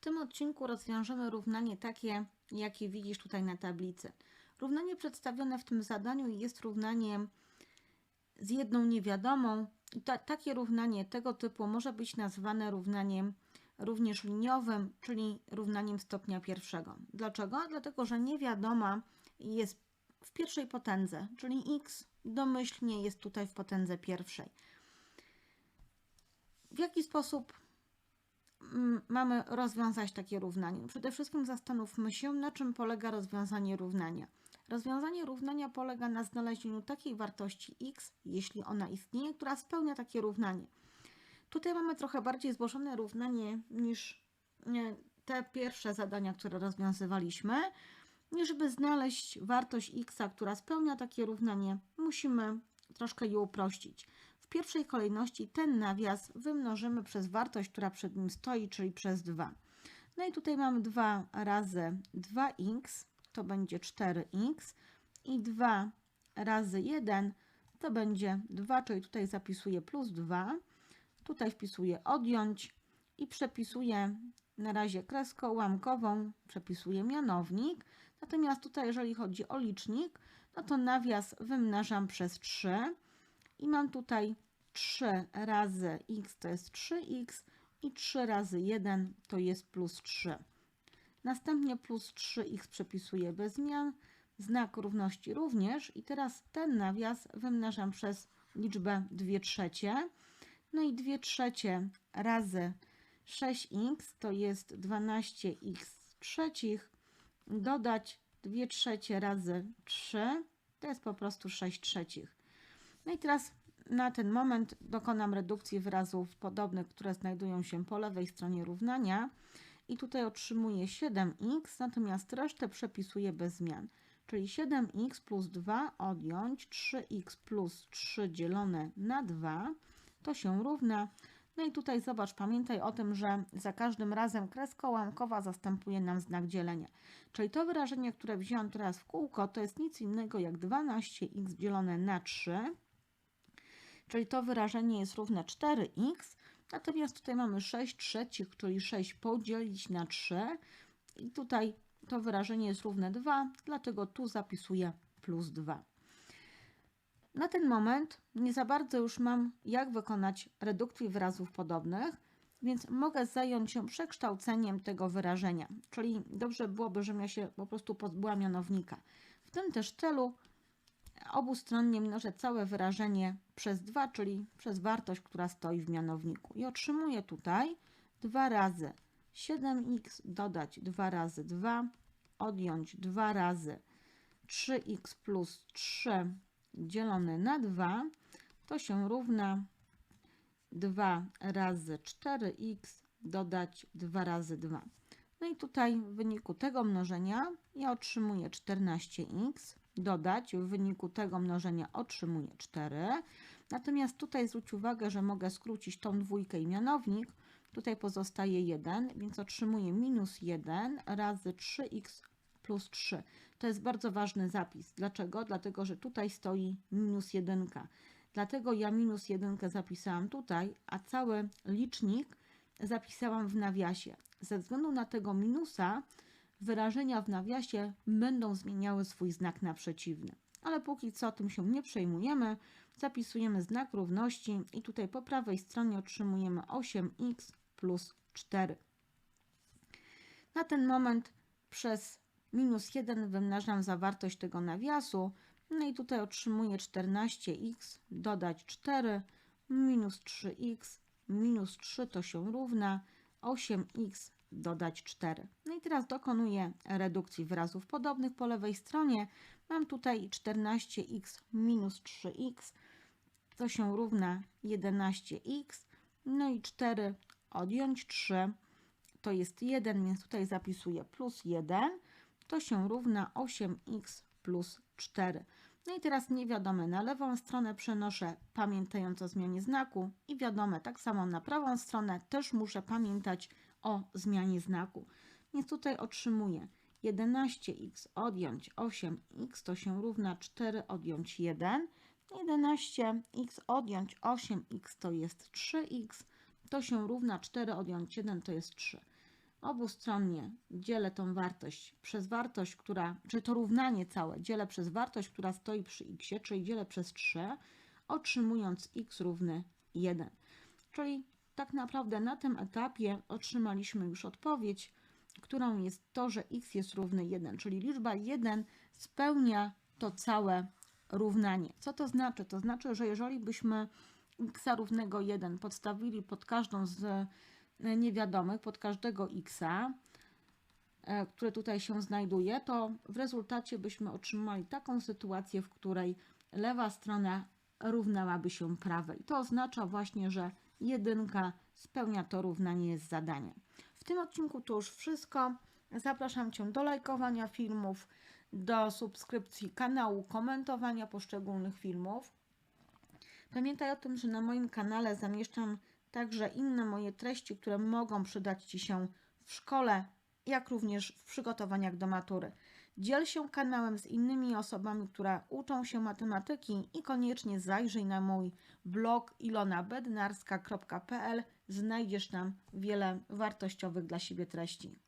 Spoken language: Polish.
tym odcinku rozwiążemy równanie takie, jakie widzisz tutaj na tablicy. Równanie przedstawione w tym zadaniu jest równaniem z jedną niewiadomą. Ta, takie równanie tego typu może być nazwane równaniem również liniowym, czyli równaniem stopnia pierwszego. Dlaczego? Dlatego, że niewiadoma jest w pierwszej potędze, czyli x domyślnie jest tutaj w potędze pierwszej. W jaki sposób mamy rozwiązać takie równanie? Przede wszystkim zastanówmy się, na czym polega rozwiązanie równania. Rozwiązanie równania polega na znalezieniu takiej wartości x, jeśli ona istnieje, która spełnia takie równanie. Tutaj mamy trochę bardziej złożone równanie niż te pierwsze zadania, które rozwiązywaliśmy. I żeby znaleźć wartość x, która spełnia takie równanie, musimy troszkę je uprościć. Pierwszej kolejności ten nawias wymnożymy przez wartość, która przed nim stoi, czyli przez 2. No i tutaj mamy 2 razy 2x, to będzie 4x i 2 razy 1 to będzie 2, czyli tutaj zapisuję plus 2. Tutaj wpisuję odjąć i przepisuję na razie kreską łamkową, przepisuję mianownik. Natomiast tutaj, jeżeli chodzi o licznik, no to nawias wymnażam przez 3 i mam tutaj 3 razy x to jest 3x i 3 razy 1 to jest plus 3. Następnie plus 3x przepisuję bez zmian, znak równości również i teraz ten nawias wymnażam przez liczbę 2 trzecie. No i 2 trzecie razy 6x to jest 12x trzecich, dodać 2 trzecie razy 3 to jest po prostu 6 trzecich. No i teraz na ten moment dokonam redukcji wyrazów podobnych, które znajdują się po lewej stronie równania i tutaj otrzymuję 7x, natomiast resztę przepisuję bez zmian. Czyli 7x plus 2 odjąć 3x plus 3 dzielone na 2 to się równa. No i tutaj zobacz, pamiętaj o tym, że za każdym razem kreska łamkowa zastępuje nam znak dzielenia. Czyli to wyrażenie, które wziąłem teraz w kółko, to jest nic innego jak 12x dzielone na 3. Czyli to wyrażenie jest równe 4x. Natomiast tutaj mamy 6 trzecich, czyli 6 podzielić na 3. I tutaj to wyrażenie jest równe 2, dlatego tu zapisuję plus 2. Na ten moment nie za bardzo już mam jak wykonać redukcję wyrazów podobnych, więc mogę zająć się przekształceniem tego wyrażenia. Czyli dobrze byłoby, żebym ja się po prostu pozbyła mianownika. W tym też celu obustronnie mnożę całe wyrażenie przez 2, czyli przez wartość, która stoi w mianowniku. I otrzymuję tutaj 2 razy 7x dodać 2 razy 2, odjąć 2 razy 3x plus 3 dzielone na 2, to się równa 2 razy 4x dodać 2 razy 2. No i tutaj w wyniku tego mnożenia ja otrzymuję 14x, dodać w wyniku tego mnożenia otrzymuję 4. Natomiast tutaj zwróć uwagę, że mogę skrócić tą dwójkę i mianownik. Tutaj pozostaje 1, więc otrzymuję minus 1 razy 3x plus 3. To jest bardzo ważny zapis. Dlaczego? Dlatego, że tutaj stoi minus 1. Dlatego ja minus 1 zapisałam tutaj, a cały licznik zapisałam w nawiasie. Ze względu na tego minusa wyrażenia w nawiasie będą zmieniały swój znak na przeciwny. Ale póki co tym się nie przejmujemy, zapisujemy znak równości i tutaj po prawej stronie otrzymujemy 8x plus 4. Na ten moment przez minus 1 wymnażam zawartość tego nawiasu, no i tutaj otrzymuję 14x, dodać 4, minus 3x, minus 3 to się równa 8x dodać 4. No i teraz dokonuję redukcji wyrazów podobnych po lewej stronie. Mam tutaj 14x minus 3x, to się równa 11x, no i 4 odjąć 3 to jest 1, więc tutaj zapisuję plus 1, to się równa 8x plus 4. No i teraz niewiadome na lewą stronę przenoszę, pamiętając o zmianie znaku i wiadome tak samo na prawą stronę też muszę pamiętać o zmianie znaku. Więc tutaj otrzymuję 11x odjąć 8x to się równa 4 odjąć 1. 11x odjąć 8x to jest 3x, to się równa 4 odjąć 1 to jest 3. obustronnie dzielę tą wartość przez wartość, która, czy to równanie całe dzielę przez wartość, która stoi przy x, czyli dzielę przez 3, otrzymując x równy 1. Czyli tak naprawdę na tym etapie otrzymaliśmy już odpowiedź, którą jest to, że x jest równy 1, czyli liczba 1 spełnia to całe równanie. Co to znaczy? To znaczy, że jeżeli byśmy x równego 1 podstawili pod każdą z e, niewiadomych, pod każdego x, e, które tutaj się znajduje, to w rezultacie byśmy otrzymali taką sytuację, w której lewa strona równałaby się prawej. To oznacza właśnie, że jedynka spełnia to równanie z zadania. W tym odcinku to już wszystko. Zapraszam Cię do lajkowania filmów, do subskrypcji kanału, komentowania poszczególnych filmów. Pamiętaj o tym, że na moim kanale zamieszczam także inne moje treści, które mogą przydać Ci się w szkole, jak również w przygotowaniach do matury. Dziel się kanałem z innymi osobami, które uczą się matematyki i koniecznie zajrzyj na mój blog ilonabednarska.pl. Znajdziesz tam wiele wartościowych dla siebie treści.